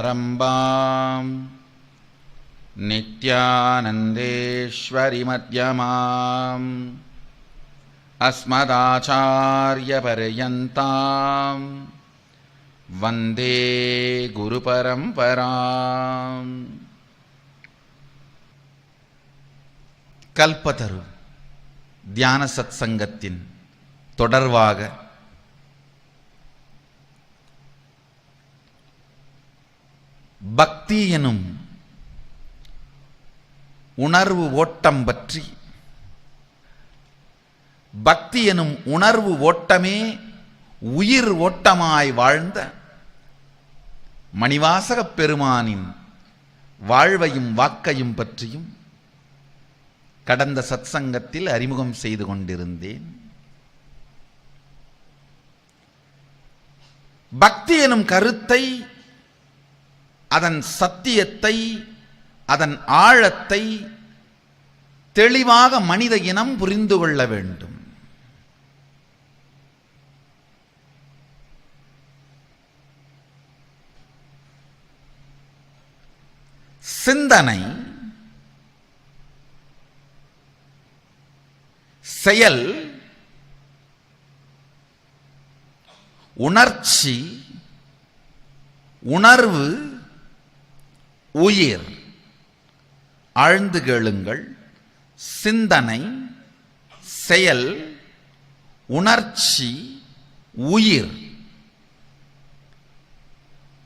सच्चिदानन्देश्वरसमारम्भाम् नित्यानन्देश्वरिमध्यमाम् अस्मदाचार्यपर्यन्ताम् वन्दे गुरुपरम्पराम् கல்பதரு தியான சத் சங்கத்தின் தொடர்வாக பக்தி எனும் உணர்வு ஓட்டம் பற்றி. பக்தி எனும் உணர்வு ஓட்டமே உயிர் ஓட்டமாய் வாழ்ந்த மணிவாசகப் பெருமானின் வாழ்வையும் வாக்கையும் பற்றியும் கடந்த சத்சங்கத்தில் அறிமுகம் செய்து கொண்டிருந்தேன். பக்தி எனும் கருத்தை அதன் சத்தியத்தை அதன் ஆழத்தை தெளிவாக மனித இனம் புரிந்து கொள்ள வேண்டும். சிந்தனை செயல் உணர்ச்சி உணர்வு உயிர். ஆழ்ந்து கேளுங்கள். சிந்தனை செயல் உணர்ச்சி உயிர்.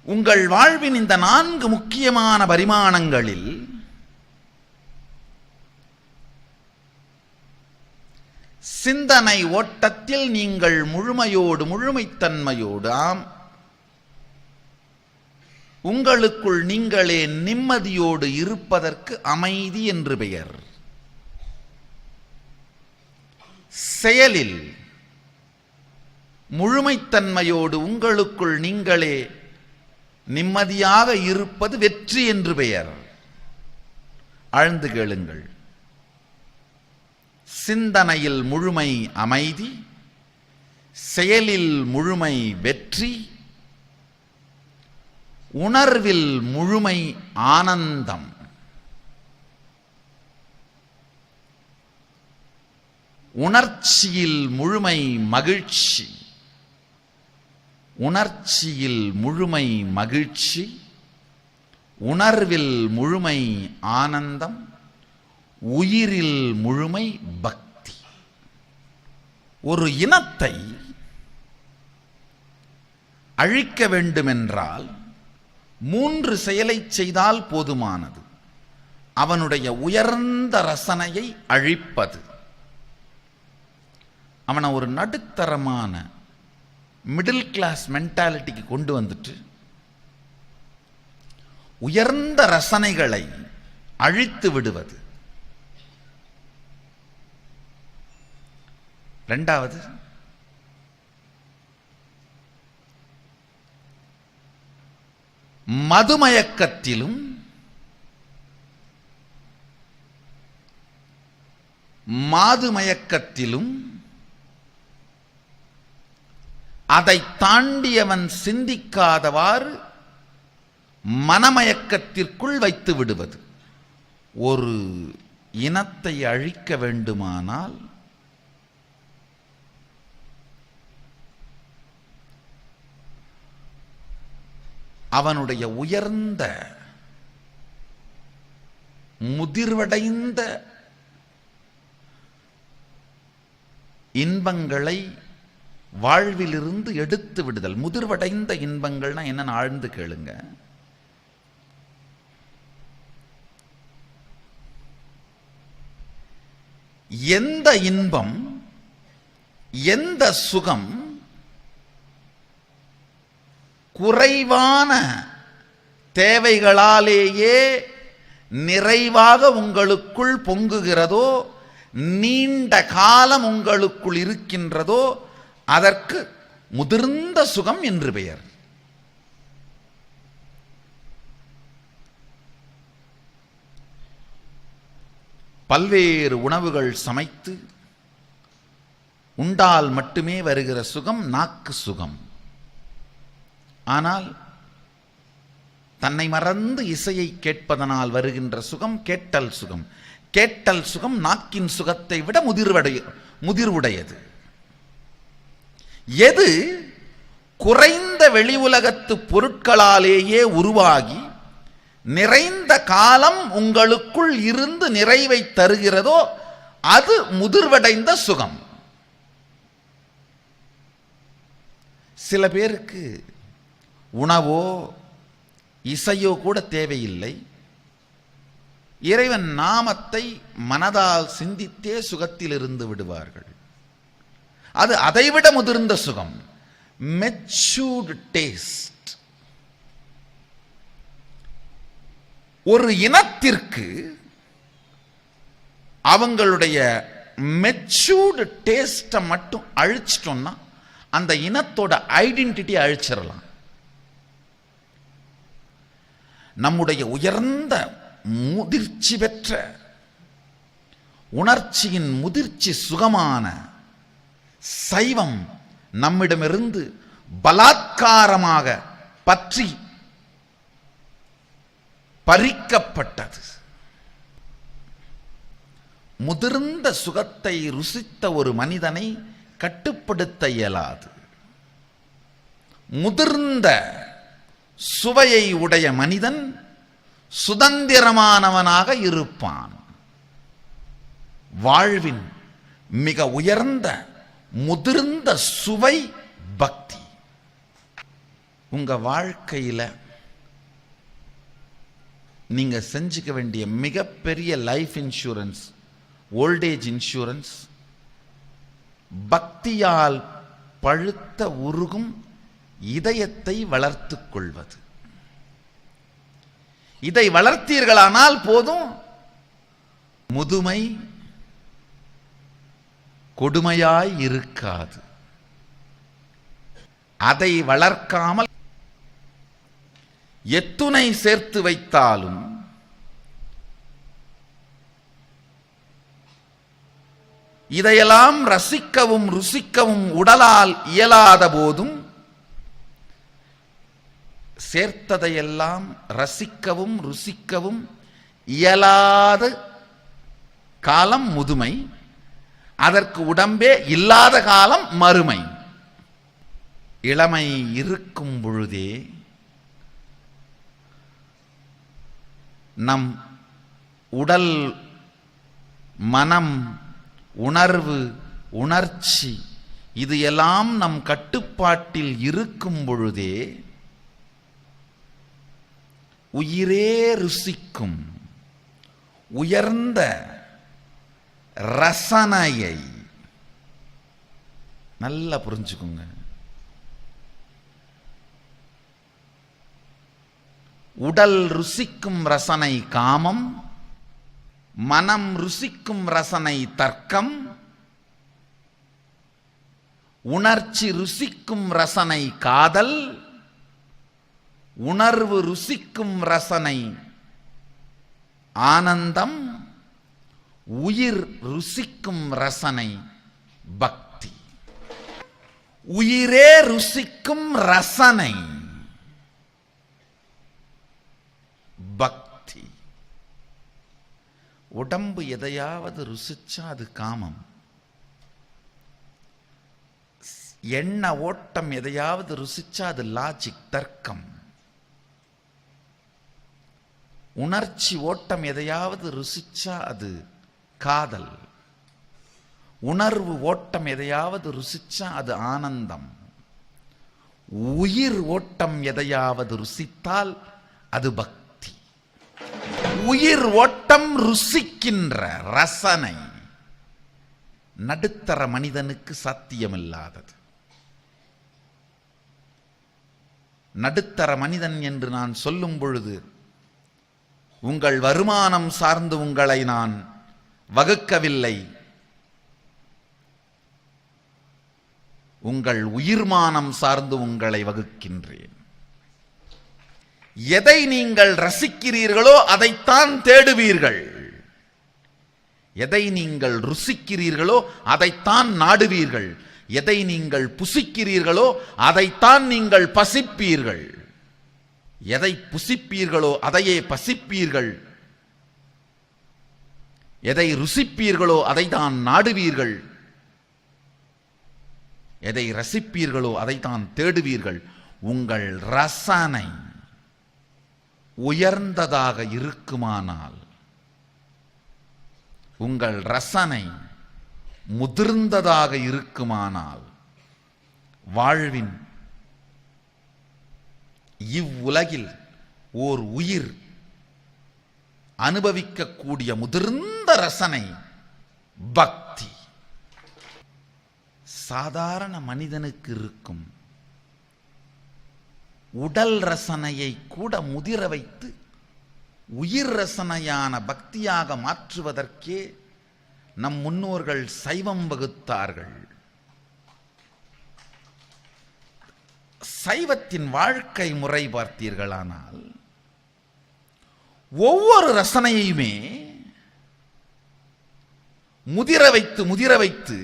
உங்கள் வாழ்வின் இந்த நான்கு முக்கியமான பரிமாணங்களில் சிந்தனை ஓட்டத்தில் நீங்கள் முழுமையோடு முழுமைத்தன்மையோடு ஆம் உங்களுக்குள் நீங்களே நிம்மதியோடு இருப்பதற்கு அமைதி என்று பெயர். செயலில் முழுமைத்தன்மையோடு உங்களுக்குள் நீங்களே நிம்மதியாக இருப்பது வெற்றி என்று பெயர். ஆழ்ந்து கேளுங்கள். சிந்தனையில் முழுமை அமைதி செயலில் முழுமை வெற்றி உணர்வில் முழுமை ஆனந்தம். உணர்ச்சியில் முழுமை மகிழ்ச்சி. உணர்ச்சியில் முழுமை மகிழ்ச்சி. உணர்வில் முழுமை ஆனந்தம். உயிரில் முழுமை பக்தி. ஒரு இனத்தை அழிக்க வேண்டுமென்றால் மூன்று செயலை செய்தால் போதுமானது. அவனுடைய உயர்ந்த ரசனையை அழிப்பது. அவனை ஒரு நடுத்தரமான மிடில் கிளாஸ் மென்டாலிட்டிக்கு கொண்டு வந்துட்டு உயர்ந்த ரசனைகளை அழித்து விடுவது. ரெண்டாவது மதுமயக்கத்திலும் மாதுமயக்கத்திலும் அதை தாண்டியவன் சிந்திக்காதவாறு மனமயக்கத்திற்குள் வைத்து விடுவது. ஒரு இனத்தை அழிக்க வேண்டுமானால் அவனுடைய உயர்ந்த முதிர்வடைந்த இன்பங்களை வாழ்விலிருந்து எடுத்து விடுதல். முதிர்வடைந்த இன்பங்கள்னா என்னன்னு ஆழ்ந்து கேளுங்க. எந்த இன்பம் எந்த சுகம் குறைவான தேவைகளாலேயே நிறைவாக உங்களுக்குள் பொங்குகிறதோ நீண்ட காலம் உங்களுக்குள் இருக்கின்றதோ அதற்கு முதிர்ந்த சுகம் என்று பெயர். பல்வேறு உணவுகள் சமைத்து உண்டால் மட்டுமே வருகிற சுகம் நாக்கு சுகம். ஆனால் தன்னை மறந்து இசையை கேட்பதனால் வருகின்ற சுகம் கேட்டல் சுகம். கேட்டல் சுகம் நாக்கின் சுகத்தை விட முதிர்வடைய முதிர்வுடையது. எது குறைந்த வெளி உலகத்து பொருட்களாலேயே உருவாகி நிறைந்த காலம் உங்களுக்குள் இருந்து நிறைவை தருகிறதோ அது முதிர்வடைந்த சுகம். சில பேருக்கு உணவோ இசையோ கூட தேவையில்லை. இறைவன் நாமத்தை மனதால் சிந்தித்தே சுகத்தில் இருந்து விடுவார்கள். அது அதைவிட முதிர்ந்த சுகம் மெச்சூர்டு டேஸ்ட். ஒரு இனத்திற்கு அவங்களுடைய மெச்சூர்டு டேஸ்ட்டை மட்டும் அழிச்சிட்டோம்னா அந்த இனத்தோட ஐடென்டிட்டி அழிச்சிடலாம். நம்முடைய உயர்ந்த முதிர்ச்சி பெற்ற உணர்ச்சியின் முதிர்ச்சி சுகமான சைவம் நம்மிடமிருந்து பலாத்காரமாக பற்றி பறிக்கப்பட்டது. முதிர்ந்த சுகத்தை ருசித்த ஒரு மனிதனை கட்டுப்படுத்த இயலாது. முதிர்ந்த சுவையை உடைய மனிதன் சுதந்திரமானவனாக இருப்பான். வாழ்வின் மிக உயர்ந்த முதிர்ந்த சுவை பக்தி. உங்க வாழ்க்கையில நீங்க செஞ்சுக்க வேண்டிய மிகப்பெரிய லைஃப் இன்சூரன்ஸ் ஓல்டேஜ் இன்சூரன்ஸ் பக்தியால் பழுத்த உருகும் இதயத்தை வளர்த்து கொள்வது. இதை வளர்த்தீர்களானால் போதும் முதுமை கொடுமையாய் இருக்காது. அதை வளர்க்காமல் எத்துணை சேர்த்து வைத்தாலும் இதையெல்லாம் ரசிக்கவும் ருசிக்கவும் உடலால் இயலாத போதும் சேர்த்ததையெல்லாம் ரசிக்கவும் ருசிக்கவும் இயலாத காலம் முதுமை அதற்கு உடம்பே இல்லாத காலம் மறுமை. இளமை இருக்கும் பொழுதே நம் உடல் மனம் உணர்வு உணர்ச்சி இது எல்லாம் நம் கட்டுப்பாட்டில் இருக்கும் பொழுதே உயிரே ருசிக்கும் உயர்ந்த ரசனையை நல்லா புரிஞ்சுக்குங்க. உடல் ருசிக்கும் ரசனை காமம் மனம் ருசிக்கும் ரசனை தர்க்கம் உணர்ச்சி ருசிக்கும் ரசனை காதல் உணர்வு ருசிக்கும் ரசனை. ஆனந்தம் உயிர் ருசிக்கும் ரசனை. பக்தி. உயிரே ருசிக்கும் ரசனை. பக்தி. உடம்பு எதையாவது ருசிச்சா அது காமம். எண்ண ஓட்டம் எதையாவது ருசிச்சா அது லாஜிக் தர்க்கம். உணர்ச்சி ஓட்டம் எதையாவது ருசிச்சா அது காதல். உணர்வு ஓட்டம் எதையாவது ருசிச்சா அது ஆனந்தம். உயிர் ஓட்டம் எதையாவது ருசித்தால் அது பக்தி. உயிர் ஓட்டம் ருசிக்கின்ற ரசனை நடுத்தர மனிதனுக்கு சாத்தியமில்லாதது. நடுத்தர மனிதன் என்று நான் சொல்லும் பொழுது உங்கள் வருமானம் சார்ந்து உங்களை நான் வகுக்கவில்லை. உங்கள் உயிர்மானம் சார்ந்து உங்களை வகுக்கின்றேன். எதை நீங்கள் ரசிக்கிறீர்களோ அதைத்தான் தேடுவீர்கள். எதை நீங்கள் ருசிக்கிறீர்களோ அதைத்தான் நாடுவீர்கள். எதை நீங்கள் புசிக்கிறீர்களோ அதைத்தான் நீங்கள் பசிப்பீர்கள். எதை புசிப்பீர்களோ அதையே பசிப்பீர்கள். எதை ருசிப்பீர்களோ அதை தான் நாடுவீர்கள். எதை ரசிப்பீர்களோ அதைத்தான் தேடுவீர்கள். உங்கள் ரசனை உயர்ந்ததாக இருக்குமானால் உங்கள் ரசனை முதிர்ந்ததாக இருக்குமானால் வாழ்வின் இவ்வுலகில் ஓர் உயிர் அனுபவிக்கக்கூடிய முதிர்ந்த ரசனை பக்தி. சாதாரண மனிதனுக்கு இருக்கும் உடல் ரசனையை கூட முதிர வைத்து உயிர் ரசனையான பக்தியாக மாற்றுவதற்கே நம் முன்னோர்கள் சைவம் வகுத்தார்கள். சைவத்தின் வாழ்க்கை முறை பார்த்தீர்களானால் ஒவ்வொரு ரசனையுமே முதிர வைத்து முதிர வைத்து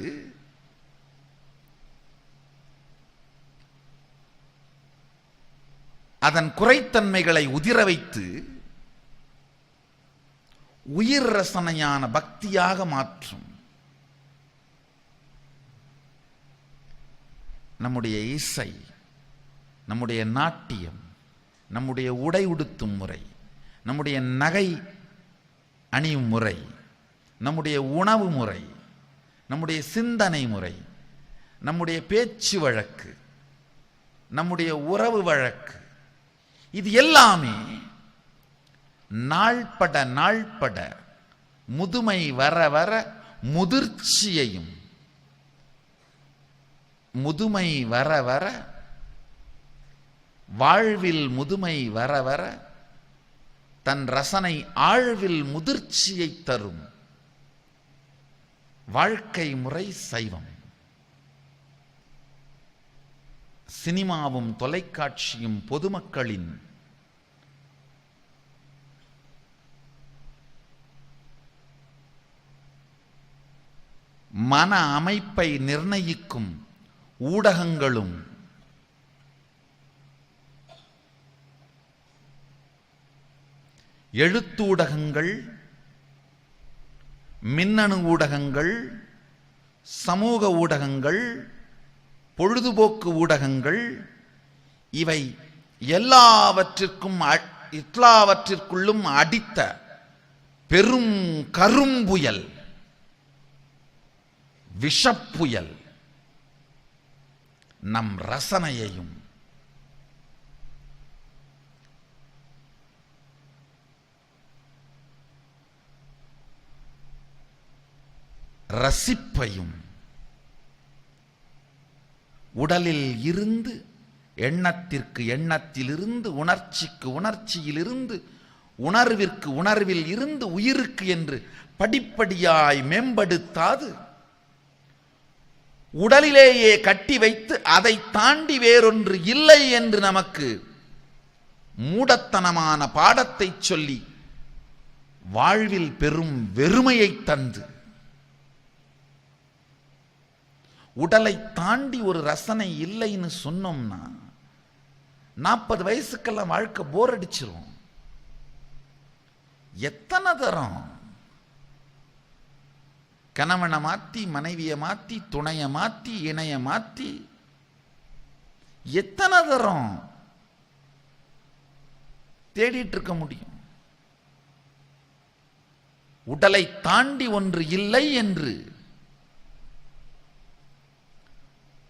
அதன் குறைத்தன்மைகளை உதிர வைத்து உயிர் ரசனையான பக்தியாக மாற்றும். நம்முடைய இசை நம்முடைய நாட்டியம் நம்முடைய உடை உடுத்தும் முறை நம்முடைய நகை அணியும் முறை நம்முடைய உணவு முறை நம்முடைய சிந்தனை முறை நம்முடைய பேச்சு வழக்கு நம்முடைய உறவு வழக்கு இது எல்லாமே நாள்பட நாள்பட முதுமை வர வர முதிர்ச்சியையும் முதுமை வர வர வாழ்வில் முதுமை வர வர தன் ரசனை ஆழ்வில் முதிர்ச்சியை தரும். வாழ்க்கை முறை சைவம். சினிமாவும் தொலைக்காட்சியும் பொதுமக்களின் மன அமைப்பை நிர்ணயிக்கும் ஊடகங்களும் எழுத்தூடகங்கள் மின்னணு ஊடகங்கள் சமூக ஊடகங்கள் பொழுதுபோக்கு ஊடகங்கள் இவை எல்லாவற்றிற்கும் எல்லாவற்றிற்குள்ளும் அடித்த பெரும் கரும்புயல் விஷப்புயல் நம் ரசனையையும் ரசிப்பையும். உடலில் இருந்து எண்ணத்திற்கு எண்ணத்திலிருந்து உணர்ச்சிக்கு உணர்ச்சியிலிருந்து உணர்விற்கு உணர்வில் இருந்து உயிருக்கு என்று படிப்படியாய் மேம்படுத்தாது. உடலிலேயே கட்டி வைத்து அதை தாண்டி வேறொன்று இல்லை என்று நமக்கு மூடத்தனமான பாடத்தை சொல்லி வாழ்வில் பெரும் வெறுமையை தந்து உடலை தாண்டி ஒரு ரசனை இல்லைன்னு சொன்னோம்னா நாற்பது வயசுக்கெல்லாம் வாழ்க்கை போர் அடிச்சிரும். எத்தனை தரம்? கணவனை மாற்றி மனைவியை மாற்றி துணையை மாற்றி இணைய மாற்றி எத்தனை தரம் தேடிட்டு இருக்க முடியும்? உடலை தாண்டி ஒன்று இல்லை என்று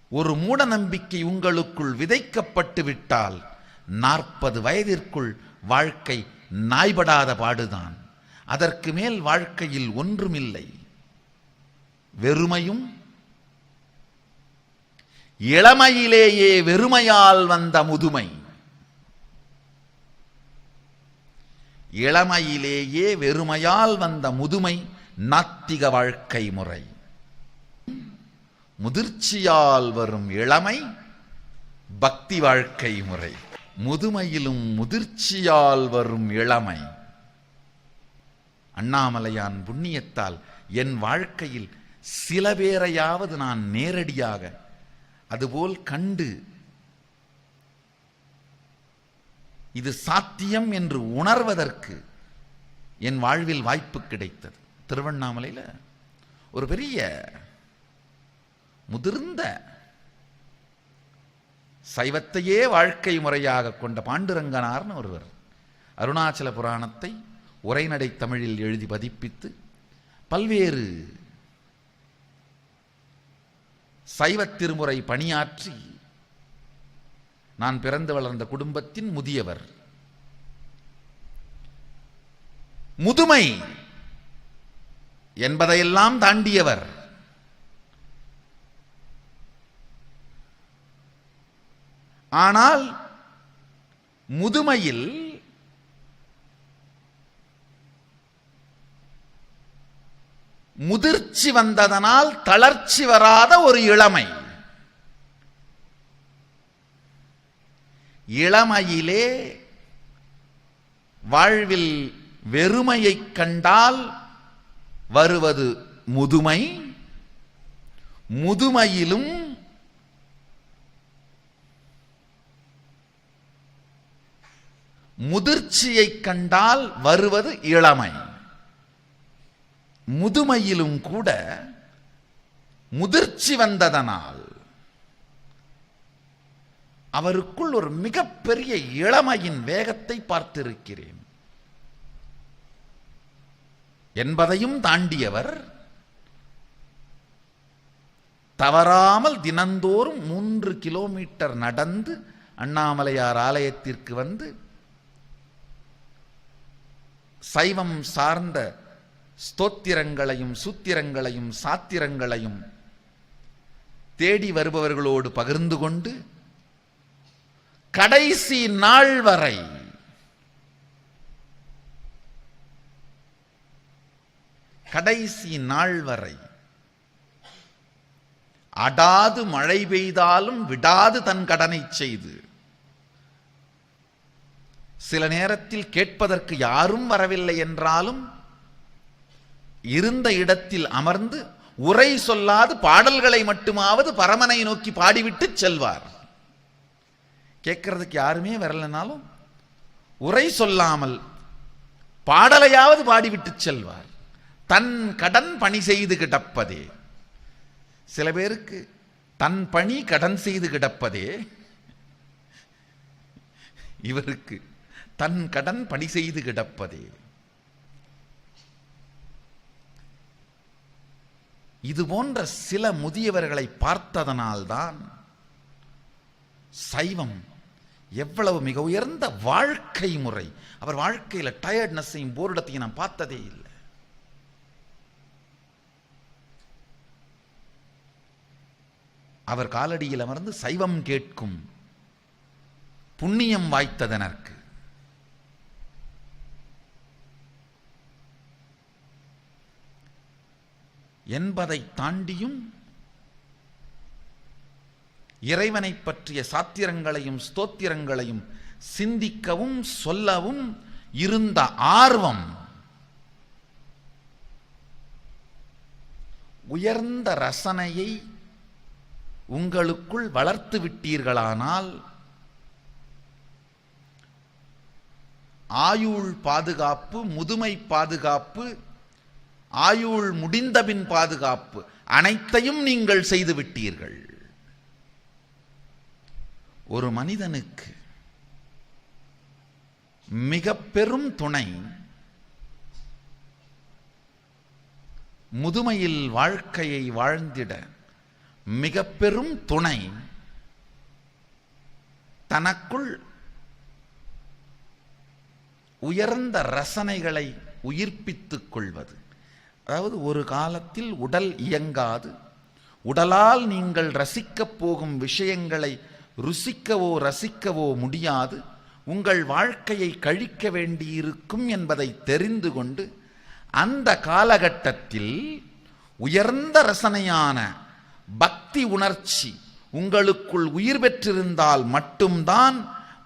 ஒரு மூட நம்பிக்கை உங்களுக்குள் விதைக்கப்பட்டு விட்டால் நாற்பது வயதிற்குள் வாழ்க்கை நாய்படாத பாடுதான். அதற்கு மேல் வாழ்க்கையில் ஒன்றுமில்லை. வெறுமையும் இளமையிலேயே வெறுமையால் வந்த முதுமை. இளமையிலேயே வெறுமையால் வந்த முதுமை நாத்திக வாழ்க்கை முறை. முதிர்ச்சியால் வரும் இளமை பக்தி வாழ்க்கை முறை. முதுமையிலும் முதிர்ச்சியால் வரும் இளமை. அண்ணாமலையான் புண்ணியத்தால் என் வாழ்க்கையில் சில பேரையாவது நான் நேரடியாக அதுபோல் கண்டு இது சாத்தியம் என்று உணர்வதற்கு என் வாழ்வில் வாய்ப்பு கிடைத்தது. திருவண்ணாமலையில் ஒரு பெரிய முதிர்ந்த சைவத்தையே வாழ்க்கை முறையாக கொண்ட பாண்டுரங்கனார்னு ஒருவர் அருணாச்சல புராணத்தை உரைநடை தமிழில் எழுதி பதிப்பித்து பல்வேறு சைவத் திருமுறை பணியாற்றி நான் பிறந்து வளர்ந்த குடும்பத்தின் முதியவர். முதுமை என்பதையெல்லாம் தாண்டியவர். ஆனால் முதுமையில் முதிர்ச்சி வந்ததனால் தளர்ச்சி வராத ஒரு இளமை. இளமையிலே வாழ்வில் வெறுமையைக் கண்டால் வருவது முதுமை. முதுமையிலும் முதிர்ச்சியை கண்டால் வருவது இளமை. முதுமையிலும் கூட முதிர்ச்சி வந்ததனால் அவருக்குள் ஒரு மிகப்பெரிய இளமையின் வேகத்தை பார்த்திருக்கிறேன். என்பதையும் தாண்டியவர் தவறாமல் தினந்தோறும் மூன்று கிலோமீட்டர் நடந்து அண்ணாமலையார் ஆலயத்திற்கு வந்து சைவம் சார்ந்த ஸ்தோத்திரங்களையும் சூத்திரங்களையும் சாத்திரங்களையும் தேடி வருபவர்களோடு பகிர்ந்து கொண்டு கடைசி நாள் வரை கடைசி நாள் வரை அடாது மழை பெய்தாலும் விடாது தன் கடனை செய்து சில நேரத்தில் கேட்பதற்கு யாரும் வரவில்லை என்றாலும் இருந்த இடத்தில் அமர்ந்து உரை சொல்லாது பாடல்களை மட்டுமாவது பரமனை நோக்கி பாடிவிட்டு செல்வார். கேட்கறதுக்கு யாருமே வரலனாலும் உரை சொல்லாமல் பாடலையாவது பாடிவிட்டு செல்வார். தன் கடன் பணி செய்து கிடப்பதே. சில பேருக்கு தன் பணி கடன் செய்து கிடப்பதே. இவருக்கு தன் கடன் பணி செய்து கிடப்பதே. இது போன்ற சில முதியவர்களை பார்த்ததனால்தான் சைவம் எவ்வளவு மிக உயர்ந்த வாழ்க்கை முறை. அவர் வாழ்க்கையில் டயர்ட்னஸையும் போரிடத்தையும் நான் பார்த்ததே இல்லை. அவர் காலடியில் அமர்ந்து சைவம் கேட்கும் புண்ணியம் வாய்த்ததனர்க்கு. என்பதை தாண்டியும் இறைவனை பற்றிய சாத்திரங்களையும் ஸ்தோத்திரங்களையும் சிந்திக்கவும் சொல்லவும் இருந்த ஆர்வம் உயர்ந்த ரசனையை உங்களுக்குள் வளர்த்து விட்டீர்களானால் ஆயுள் பாதுகாப்பு முதுமை பாதுகாப்பு ஆயுள் முடிந்தபின் பாதுகாப்பு. அனைத்தையும் நீங்கள் செய்து விட்டீர்கள் ஒரு மனிதனுக்கு மிக பெரும் துணை முதுமையில் வாழ்க்கையை வாழ்ந்திட மிக பெரும் துணை தனக்குள் உயர்ந்த ரசனைகளை உயிர்ப்பித்துக் கொள்வது. அதாவது ஒரு காலத்தில் உடல் இயங்காது. உடலால் நீங்கள் ரசிக்கப் போகும் விஷயங்களை ருசிக்கவோ ரசிக்கவோ முடியாது. உங்கள் வாழ்க்கையை கழிக்க வேண்டியிருக்கும் என்பதை தெரிந்து கொண்டு அந்த காலகட்டத்தில் உயர்ந்த ரசனையான பக்தி உணர்ச்சி உங்களுக்குள் உயிர் பெற்றிருந்தால் மட்டும்தான்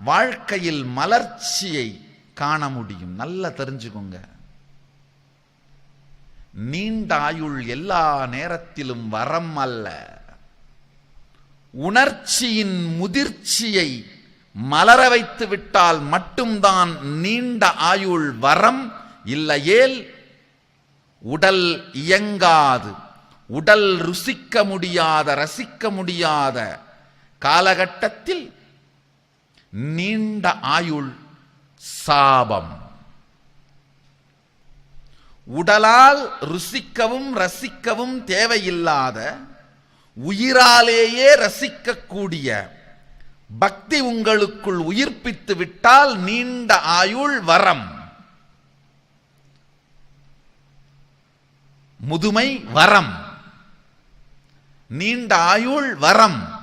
வாழ்க்கையில் மலர்ச்சியை காண முடியும். நல்லா தெரிஞ்சுக்கோங்க. நீண்ட ஆயுள் எல்லா நேரத்திலும் வரம் அல்ல. உணர்ச்சியின் முதிர்ச்சியை மலர வைத்து விட்டால் மட்டும்தான் நீண்ட ஆயுள் வரம் இல்லையேல் உடல் இயங்காது. உடல் ருசிக்க முடியாத ரசிக்க முடியாத காலகட்டத்தில் நீண்ட ஆயுள் சாபம். உடலால் ருசிக்கவும் ரசிக்கவும் தேவையில்லாத உயிராலேயே ரசிக்கக்கூடிய பக்தி உங்களுக்குள் உயிர்ப்பித்து விட்டால் நீண்ட ஆயுள் வரம். முதுமை வரம். நீண்ட ஆயுள் வரம்.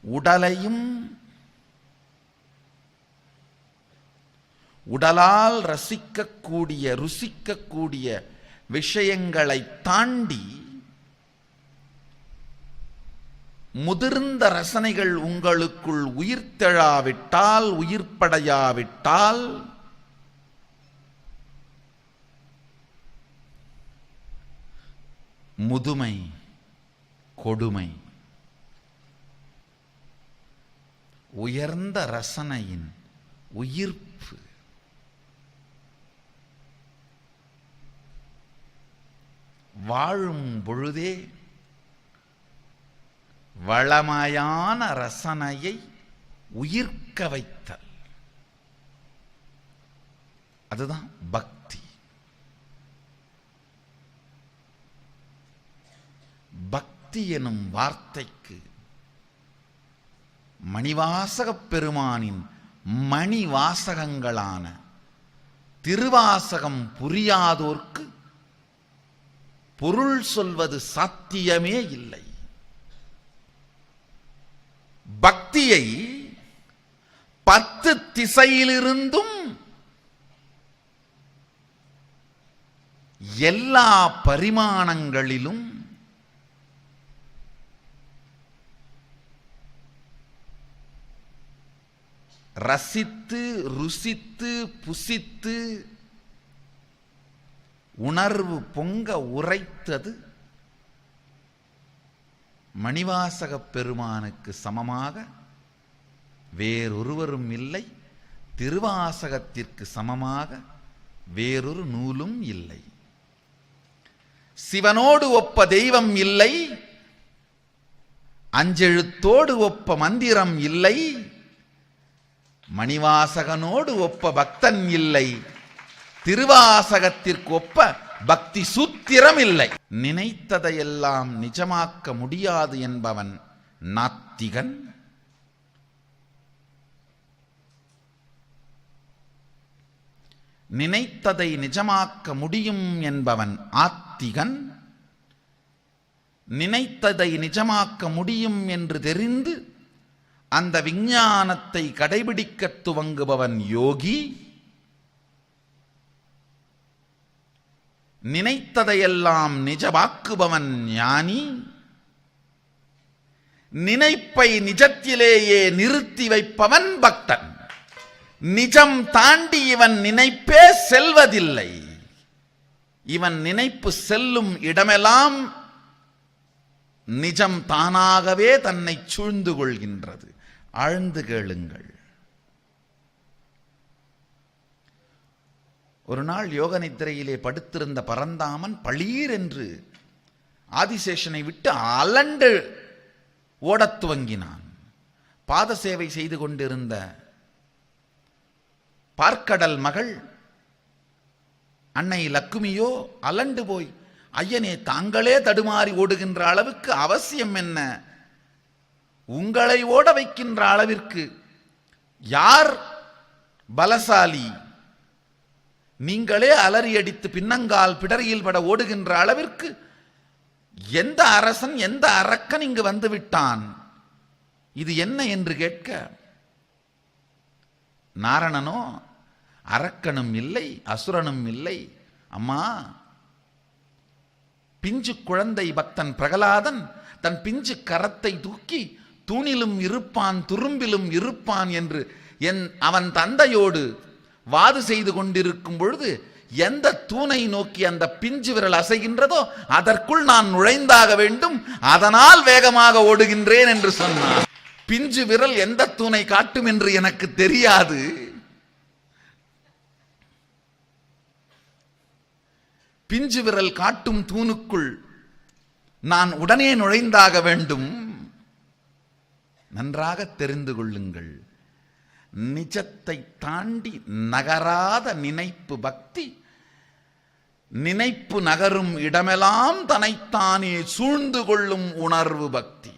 உடலையும் உடலால் ரசிக்கக்கூடிய ருசிக்கக்கூடிய விஷயங்களை தாண்டி முதிர்ந்த ரசனைகள் உங்களுக்குள் உயிர்த்தெழாவிட்டால் உயிர்ப்படையாவிட்டால் முதுமை கொடுமை உயர்ந்த ரசனையின் உயிர் வாழும் பொழுதே வளமையான ரசனையை உயிர்க்க வைத்தல். அதுதான் பக்தி. பக்தி எனும் வார்த்தைக்கு மணிவாசகப் பெருமானின் மணி வாசகங்களான திருவாசகம் புரியாதோர்க்கு பொருள் சொல்வது சாத்தியமே இல்லை. பக்தியை பத்து திசையிலிருந்தும் எல்லா பரிமாணங்களிலும் ரசித்து ருசித்து புசித்து உணர்வு பொங்க உரைத்தது மணிவாசகப் பெருமானுக்கு சமமாக வேறொருவரும் இல்லை திருவாசகத்திற்கு சமமாக வேறொரு நூலும் இல்லை. சிவனோடு ஒப்ப தெய்வம் இல்லை அஞ்செழுத்தோடு ஒப்ப மந்திரம் இல்லை மணிவாசகனோடு ஒப்ப பக்தன் இல்லை. திருவாசகத்திற்கு ஒப்ப பக்தி சூத்திரம் இல்லை. நினைத்ததையெல்லாம் நிஜமாக்க முடியாது என்பவன் நாத்திகன். நினைத்ததை நிஜமாக்க முடியும் என்பவன் ஆத்திகன். நினைத்ததை நிஜமாக்க முடியும் என்று தெரிந்து அந்த விஞ்ஞானத்தை கடைபிடிக்கத் துவங்குபவன் யோகி. நினைத்ததையெல்லாம் நிஜமாக்குபவன் ஞானி. நினைப்பை நிஜத்திலேயே நிறுத்தி வைப்பவன் பக்தன். நிஜம் தாண்டி இவன் நினைப்பே செல்வதில்லை. இவன் நினைப்பு செல்லும் இடமெல்லாம் நிஜம் தானாகவே தன்னை சூழ்ந்து கொள்கின்றது. ஆழ்ந்து கேளுங்கள். ஒரு நாள் யோக நித்திரையிலே படுத்திருந்த பரந்தாமன் பளீர் என்று ஆதிசேஷனை விட்டு அலண்டு ஓடத் துவங்கினான். பாத சேவை செய்து கொண்டிருந்த பார்க்கடல் மகள் அன்னை லக்குமியோ அலண்டு போய் ஐயனே தாங்களே தடுமாறி ஓடுகின்ற அளவுக்கு அவசியம் என்ன? உங்களை ஓட வைக்கின்ற அளவிற்கு யார் பலசாலி? நீங்களே அலறி அடித்து பின்னங்கால் பிடரியில் பட ஓடுகின்ற அளவிற்கு எந்த அரசன் எந்த அரக்கன் இங்கு வந்துவிட்டான் இது என்ன என்று கேட்க நாரணனோ அரக்கனும் இல்லை அசுரனும் இல்லை. அம்மா பிஞ்சு குழந்தை பக்தன் பிரகலாதன் தன் பிஞ்சு கரத்தை தூக்கி தூணிலும் இருப்பான் துரும்பிலும் இருப்பான் என்று என் அவன் தந்தையோடு வாது செய்து கொண்டிருக்கும் பொழுது எந்த தூணை நோக்கி அந்த பிஞ்சு விரல் அசைகின்றதோ அதற்குள் நான் நுழைந்தாக வேண்டும் அதனால் வேகமாக ஓடுகின்றேன் என்று சொன்னார். பிஞ்சு விரல் எந்த தூணை காட்டும் என்று எனக்கு தெரியாது. பிஞ்சு விரல் காட்டும் தூணுக்குள் நான் உடனே நுழைந்தாக வேண்டும். நன்றாக தெரிந்து கொள்ளுங்கள். நிஜத்தை தாண்டி நகராத நினைப்பு பக்தி நினைப்பு நகரும் இடமெல்லாம் தன்னைத்தானே சூழ்ந்து கொள்ளும் உணர்வு பக்தி.